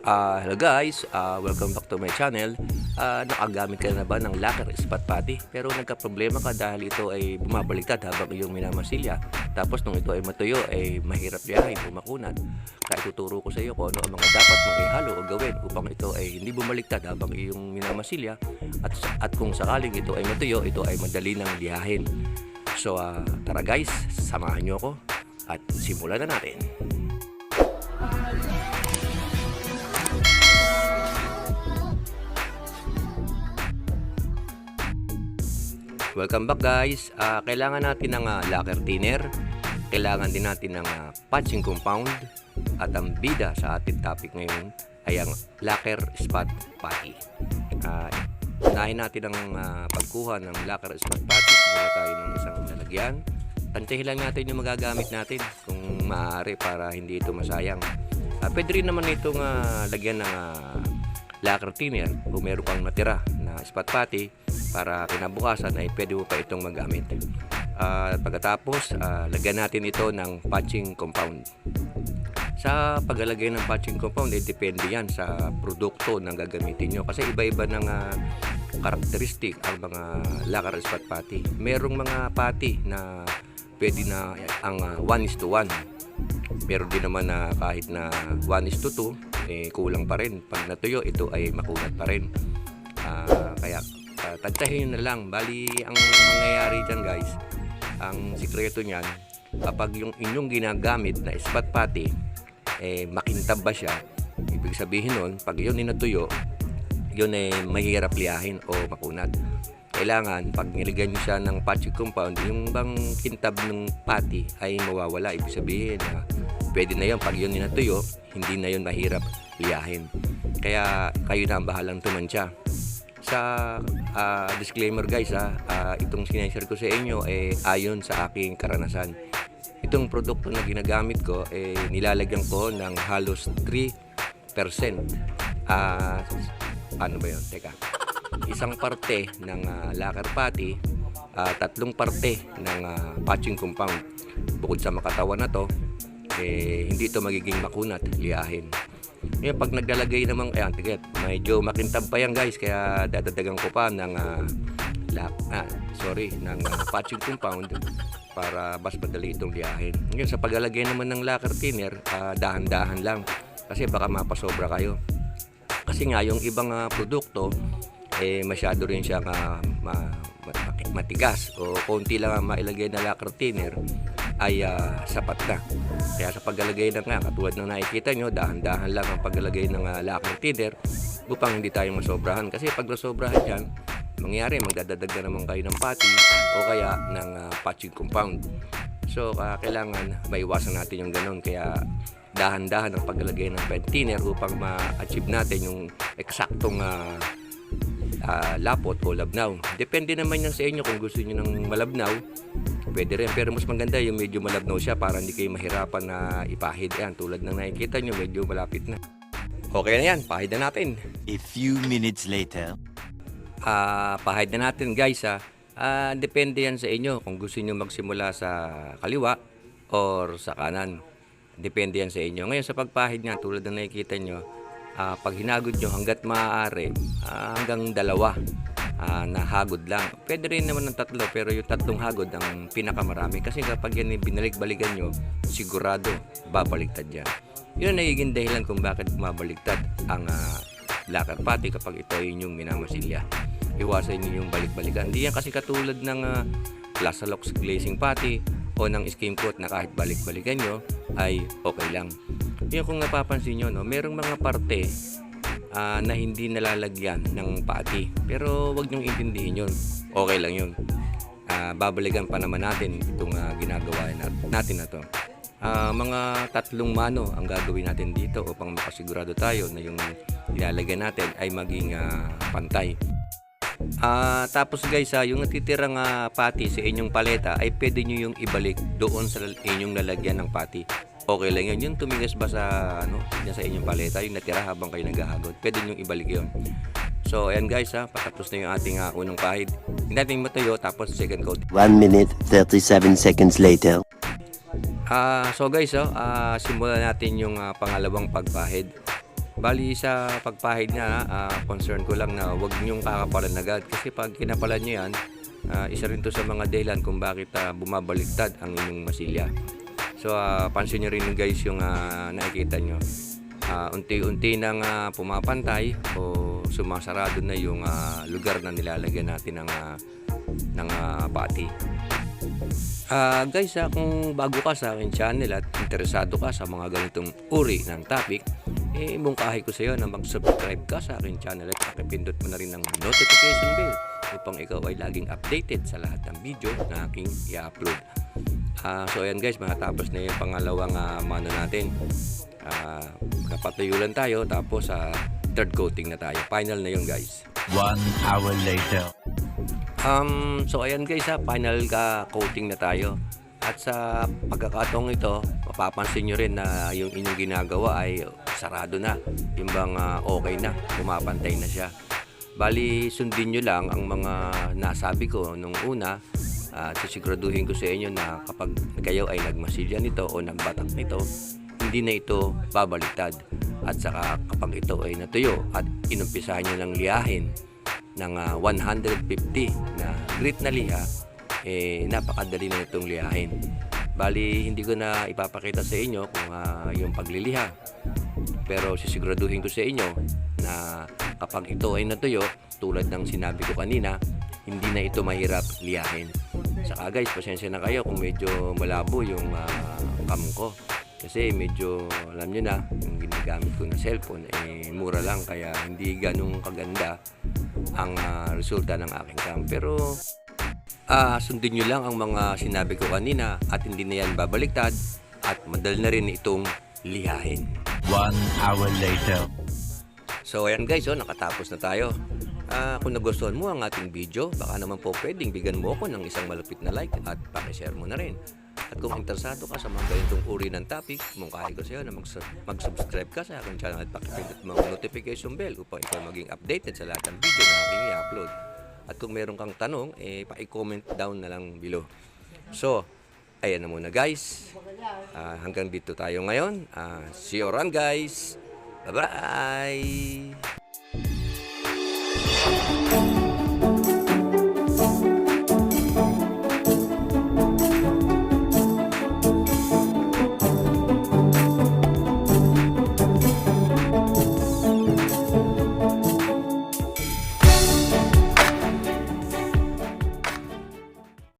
Ah, hello guys, Ah, welcome back to my channel. Ah, nakagamit ka na ba ng locker spot putty? Pero nagka-problema ka dahil ito ay bumabaliktad habang iyong minamasilya. Tapos nung ito ay matuyo ay mahirap biyahin o makunat. Kaya tuturo ko sa iyo kung ano ang mga dapat mong ihalo o gawin upang ito ay hindi bumaliktad habang iyong minamasilya. At, at kung sakaling ito ay matuyo, ito ay madali nang liyahin. So ah, tara guys, samahan niyo ako at simulan na natin. Welcome back guys. Ah, kailangan natin ng ah, locker thinner. Kailangan din natin ng ah, patching compound. At ang bida sa ating topic ngayon ay ang locker spot putty. Ah, unahin natin ang ah, pagkuha ng locker spot putty. Kumuha tayo ng isang lalagyan. Tantihin lang natin yung magagamit natin kung maaari para hindi ito masayang. Ah, pwede rin naman itong ah, lagyan ng ah, locker thinner kung meron kang natira na spot putty para kinabukasan ay pwede mo pa itong magamit. Ah, pagkatapos, ah, lagyan natin ito ng patching compound. Sa paglalagay ng patching compound, eh, depende yan sa produkto ng gagamitin nyo. Kasi iba-iba ng ah, karakteristik ang mga lacquer spot putty. Merong mga putty na pwede na ang 1 is to 1. Meron din naman na kahit na 1 is to 2, eh, kulang pa rin. Pag natuyo, ito ay makunat pa rin. Ah, kaya tantahin nyo na lang. Bali, ang mangyayari dyan guys, ang sikreto niyan, kapag yung inyong ginagamit na spot putty, eh, makintab ba siya, ibig sabihin nun, pag yun ninatuyo, yun ay mahirap liyahin o makunat. Kailangan, pag nilagyan nyo siya ng patching compound, yung bang kintab ng pati ay mawawala. Ibig sabihin na pwede na yun. Pag yun ninatuyo, hindi na yun mahirap liyahin. Kaya kayo na ang bahalang tumansya. Sa ah, disclaimer guys, ha, ah, itong sineshare ko sa inyo eh ayon sa aking karanasan. Itong produkto na ginagamit ko, eh, nilalagyan ko ng halos 3%. Ah, ano ba yun? Teka. Isang parte ng ah, lacquer putty, ah, tatlong parte ng ah, patching compound. Bukod sa makatawan na to, eh, hindi ito magiging makunat, liyahin. Ngayon, pag naglalagay naman, ayan, tiget, medyo makintab pa yan guys, kaya dadadagan ko pa ng, ah, lap, ah, sorry, ng ah, patching compound para mas madali itong liyahin. Ngayon, sa paglalagay naman ng lacquer thinner, ah, dahan-dahan lang, kasi baka mapasobra kayo. Kasi nga, yung ibang ah, produkto, eh, masyado rin siya ma, ma- ma- matigas o konti lang ang mailagay na lacquer thinner ay ah, sapat na. Kaya sa paglalagay ng nga, katulad ng nakikita nyo, dahan-dahan lang ang paglalagay ng uh, lacquer thinner upang hindi tayo masobrahan. Kasi pag nasobrahan yan, mangyari, magdadadag na naman kayo ng patty o kaya ng ah, patching compound. So, ah, kailangan maiwasan natin yung ganun. Kaya dahan-dahan ang paglalagay ng thinner upang ma-achieve natin yung eksaktong ah, ah, lapot o labnaw. Depende naman yan sa inyo kung gusto niyo ng malabnaw. Pwede rin. Pero mas maganda yung medyo malabnaw siya para hindi kayo mahirapan na ipahid. Yan, tulad ng nakikita nyo, medyo malapit na. Okay na yan, pahid na natin. A few minutes later. Ah, pahid na natin guys ha. Ah, depende yan sa inyo kung gusto niyo magsimula sa kaliwa or sa kanan. Depende yan sa inyo. Ngayon sa pagpahid nga tulad ng nakikita nyo, ah, pag hinagod nyo hanggat maaari, ah, hanggang dalawa ah, na hagod lang. Pwede rin naman ng tatlo pero yung tatlong hagod ang pinakamarami kasi kapag yan binalik-balikan nyo, sigurado babaliktad yan. Yun ang nagiging dahilan kung bakit bumabaliktad ang ah, lakad pati kapag ito ay inyong minamasilya. Iwasan niyo yung balik-balikan. Hindi yan kasi katulad ng uh, Plaza glazing pati o ng skim coat na kahit balik-balikan nyo ay okay lang. Yun kung napapansin nyo, no, merong mga parte ah, na hindi nalalagyan ng pati. Pero wag nyong intindihin yun. Okay lang yun. Ah, babalikan pa naman natin itong ah, ginagawa nat- natin na to. Ah, mga tatlong mano ang gagawin natin dito upang makasigurado tayo na yung ilalagyan natin ay maging ah, pantay. Ah, tapos guys, ah, yung natitirang ah, pati sa inyong paleta ay pwede nyo yung ibalik doon sa inyong lalagyan ng pati. Okay lang yun. Yung tumigas ba sa, ano, sa inyong paleta, yung natira habang kayo naghahagod, pwede nyo ibalik yun. So, ayan guys, ha, patapos na yung ating ah, unang pahid. Hindi natin matuyo, tapos second coat. One minute, 37 seconds later. Ah, so guys, oh, ah, simulan natin yung ah, pangalawang pagpahid. Bali sa pagpahid niya, ah, concern ko lang na huwag niyong kakapalan agad kasi pag kinapalan niyo yan, ah, isa rin to sa mga dahilan kung bakit ah, bumabaliktad ang inyong masilya. So ah, pansin niyo rin guys yung ah, nakikita niyo. Ah, unti-unti nang ah, pumapantay o sumasarado na yung ah, lugar na nilalagyan natin ng ah, ng ah, pati. Ah, guys, ah, kung bago ka sa aking channel at interesado ka sa mga ganitong uri ng topic, eh, mungkahi ko sa iyo na mag-subscribe ka sa aking channel at pakipindot mo na rin ng notification bell upang ikaw ay laging updated sa lahat ng video na aking i-upload. Ah, so ayan guys, matapos na yung pangalawang ah, mano natin. Ah, napatuyo lang tayo tapos sa third coating na tayo. Final na yun guys. One hour later. Um, so ayan guys ha, final ka coating na tayo. At sa pagkakataong ito, mapapansin nyo rin na yung inyong ginagawa ay sarado na. Yung bang ah, okay na, pumapantay na siya. Bali, sundin nyo lang ang mga nasabi ko nung una at sisiguraduhin ko sa inyo na kapag kayo ay nagmasilya nito o nagbatak nito, hindi na ito babaliktad. At saka kapag ito ay natuyo at inumpisahan nyo ng liyahin ng ah, 150 na grit na liha, eh, napakadali na itong lihahin. Bali, hindi ko na ipapakita sa inyo kung ah, yung pagliliha. Pero sisiguraduhin ko sa inyo na kapag ito ay natuyo, tulad ng sinabi ko kanina, hindi na ito mahirap liyahin. Saka guys, pasensya na kayo kung medyo malabo yung ah, cam ko. Kasi medyo, alam nyo na, yung ginagamit ko na cellphone, eh, mura lang. Kaya hindi ganun kaganda ang ah, resulta ng aking cam. Pero ah sundin nyo lang ang mga sinabi ko kanina at hindi na yan babaliktad at madali na rin itong lihahin. One hour later. So ayan guys, oh, nakatapos na tayo. Ah, kung nagustuhan mo ang ating video, baka naman po pwedeng bigyan mo ako ng isang malupit na like at pakishare mo na rin. At kung interesado ka sa mga ganitong uri ng topic, mungkahi ko sa iyo na mag- mag-subscribe ka sa aking channel at pakipindot mo ang notification bell upang ikaw maging updated sa lahat ng video na aking i-upload. At kung meron kang tanong, eh, pa-comment down na lang below. So, ayan na muna guys. Ah, hanggang dito tayo ngayon. Ah, see you around guys. Bye-bye!